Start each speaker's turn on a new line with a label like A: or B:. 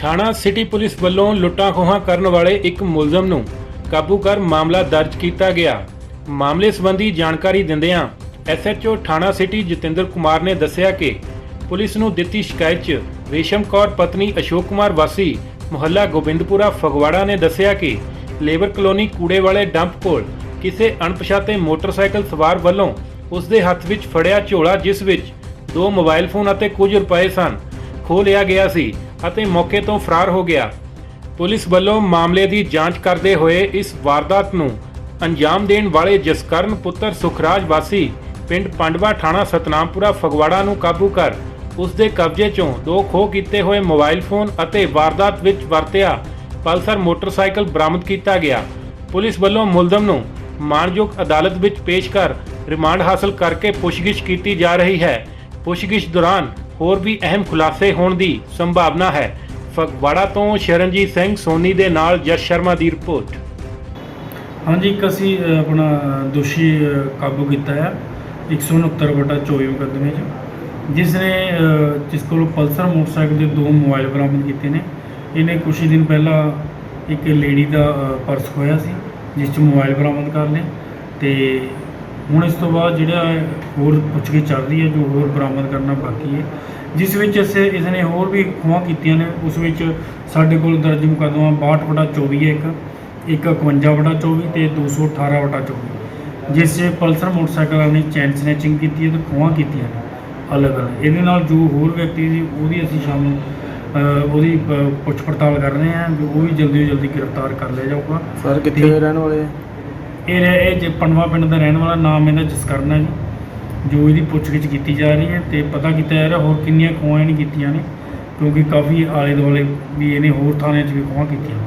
A: ਥਾਣਾ city police ਵੱਲੋਂ ਲੁੱਟਾਂ ਖੋਹਾਂ ਕਰਨ ਵਾਲੇ ਇੱਕ ਮੁਲਜ਼ਮ ਨੂੰ ਕਾਬੂ ਕਰ ਮਾਮਲਾ ਦਰਜ ਕੀਤਾ ਗਿਆ। ਮਾਮਲੇ ਸੰਬੰਧੀ ਜਾਣਕਾਰੀ ਦਿੰਦਿਆਂ ਐਸਐਚਓ ਥਾਣਾ ਸਿਟੀ ਜਤਿੰਦਰ ਕੁਮਾਰ ਨੇ ਦੱਸਿਆ ਕਿ ਪੁਲਿਸ ਨੂੰ ਦਿੱਤੀ ਸ਼ਿਕਾਇਤ 'ਚ ਰੇਸ਼ਮ ਕੌਰ, ਪਤਨੀ ਅਸ਼ੋਕ ਕੁਮਾਰ ਵਾਸੀ, ਮੁਹੱਲਾ ਗੋਬਿੰਦਪੁਰਾ, ਫਗਵਾੜਾ ਨੇ ਦੱਸਿਆ ਕਿ ਲੇਬਰ ਕਲੋਨੀ ਕੂੜੇ ਵਾਲੇ ਡੰਪ ਕੋਲ ਕਿਸੇ ਅਣਪਛਾਤੇ ਮੋਟਰਸਾਈਕਲ ਸਵਾਰ ਵੱਲੋਂ ਉਸ ਦੇ ਹੱਥ ਵਿੱਚ ਫੜਿਆ ਝੋਲਾ, ਜਿਸ ਵਿੱਚ ਦੋ ਮੋਬਾਈਲ ਫੋਨ ਅਤੇ ਕੁਝ ਰੁਪਏ ਸਨ। ਖੋਹ ਲਿਆ ਗਿਆ ਸੀ। ਅਤੇ ਮੌਕੇ ਤੋਂ ਫਰਾਰ ਹੋ ਗਿਆ। ਪੁਲਿਸ ਵੱਲੋਂ ਮਾਮਲੇ ਦੀ ਜਾਂਚ ਕਰਦੇ ਹੋਏ ਇਸ ਵਾਰਦਾਤ ਨੂੰ ਅੰਜਾਮ ਦੇਣ ਵਾਲੇ ਜਸਕਰਨ ਪੁੱਤਰ ਸੁਖਰਾਜ ਵਾਸੀ ਪਿੰਡ ਪੰਡਵਾ ਥਾਣਾ ਸਤਨਾਮਪੁਰਾ ਫਗਵਾੜਾ ਨੂੰ ਕਾਬੂ ਕਰ ਉਸ ਦੇ ਕਬਜ਼ੇ 'ਚੋਂ ਦੋ ਖੋਹ ਕੀਤੇ ਹੋਏ ਮੋਬਾਈਲ ਫੋਨ ਅਤੇ ਵਾਰਦਾਤ ਵਿੱਚ ਵਰਤਿਆ ਪਲਸਰ ਮੋਟਰਸਾਈਕਲ ਬਰਾਮਦ ਕੀਤਾ ਗਿਆ। ਪੁਲਿਸ ਵੱਲੋਂ ਮੁਲਜ਼ਮ ਨੂੰ ਮਾਣਯੋਗ ਅਦਾਲਤ ਵਿੱਚ ਪੇਸ਼ ਕਰ ਰਿਮਾਂਡ ਹਾਸਲ ਕਰਕੇ ਪੁੱਛਗਿੱਛ ਕੀਤੀ ਜਾ ਰਹੀ ਹੈ। ਪੁੱਛਗਿੱਛ ਦੌਰਾਨ ਹੋਰ ਵੀ ਅਹਿਮ ਖੁਲਾਸੇ ਹੋਣ ਦੀ ਸੰਭਾਵਨਾ ਹੈ। ਫਗਵਾੜਾ ਤੋਂ ਸ਼ਰਨਜੀਤ ਸਿੰਘ ਸੋਨੀ ਦੇ ਨਾਲ ਜਸ ਸ਼ਰਮਾ ਦੀ ਰਿਪੋਰਟ।
B: ਹਾਂਜੀ ਇੱਕ ਅਸੀਂ ਅ, ਆਪਣਾ ਦੋਸ਼ੀ ਅ, ਕਾਬੂ ਕੀਤਾ ਹੈ 169 ਬਟਾ 24 ਮੁਕੱਦਮੇ 'ਚ ਜਿਸ ਨੇ ਅ, ਜਿਸ ਕੋਲੋਂ ਪਲਸਰ ਮੋਟਰਸਾਈਕਲ ਦੇ ਦੋ ਮੋਬਾਈਲ ਬਰਾਮਦ ਕੀਤੇ ਨੇ। ਇਹਨੇ ਕੁਛ ਹੀ ਦਿਨ ਪਹਿਲਾਂ ਇੱਕ ਲੇਡੀ ਦਾ ਅ, ਪਰਸ ਖੋਇਆ ਸੀ ਜਿਸ 'ਚ ਮੋਬਾਈਲ ਬਰਾਮਦ ਕਰ ਲਏ ਤੇ ਹੁਣ ਇਸ ਤੋਂ ਬਾਅਦ ਜਿਹੜਾ ਹੋਰ ਪੁੱਛਗਿੱਛ ਚੱਲ ਰਹੀ ਹੈ ਜੋ ਹੋਰ ਬਰਾਮਦ ਕਰਨਾ ਬਾਕੀ ਹੈ। ਜਿਸ ਵਿੱਚ ਅਸੀਂ ਇਸ ਨੇ ਹੋਰ ਵੀ ਖੋਹਾਂ ਕੀਤੀਆਂ ਨੇ ਉਸ ਵਿੱਚ ਸਾਡੇ ਕੋਲ ਦਰਜ ਮੁਕੱਦਮਾ 62 ਬਟਾ 24 ਹੈ ਇੱਕ ਇੱਕ 51 ਬਟਾ 24 ਤੇ 218 ਬਟਾ 24 ਜਿਸ 'ਚ ਪਲਸਰ ਮੋਟਰਸਾਈਕਲ ਨੇ ਚੈਨ ਸਨੈਚਿੰਗ ਕੀਤੀ ਹੈ ਤੇ ਖੋਹਾਂ ਕੀਤੀਆਂ ਨੇ ਅਲੱਗ ਅਲੱਗ ਇਹਦੇ ਨਾਲ ਜੋ ਹੋਰ ਵਿਅਕਤੀ ਦੀ ਉਹਦੀ ਅਸੀਂ ਸ਼ਾਮ ਅ, ਉਹਦੀ ਪੁੱਛ ਪੜਤਾਲ ਕਰ ਰਹੇ ਹਾਂ ਜੋ ਉਹ ਵੀ ਜਲਦੀ ਤੋਂ ਜਲਦੀ ਗ੍ਰਿਫਤਾਰ ਕਰ ਲਿਆ ਜਾਊਗਾ।
C: ਸਰ ਕਿੱਥੇ ਰਹਿਣ ਵਾਲੇ ਆ?
B: ਇਹ ਰਹਿ- ਇਹ ਜੇ ਪਨਵਾ ਪਿੰਡ ਦਾ ਰਹਿਣ ਵਾਲਾ ਨਾਮ ਇਹਦਾ ਜਸਕਰਨ ਹੈ ਜੀ, ਜੋ ਇਹਦੀ ਪੁੱਛਗਿੱਛ ਕੀਤੀ ਜਾ ਰਹੀ ਹੈ ਤੇ ਪਤਾ ਕੀਤਾ ਜਾ ਰਿਹਾ ਹੋਰ ਕਿੰਨੀਆਂ ਖੋਹਾਂ ਇਹਨੇ ਕੀਤੀਆਂ ਨੇ, ਕਿਉਂਕਿ ਕਾਫੀ ਆਲੇ ਦੁਆਲੇ ਵੀ ਇਹਨੇ ਹੋਰ ਥਾਣਿਆਂ 'ਚ ਵੀ ਖੋਹਾਂ ਕੀਤੀਆਂ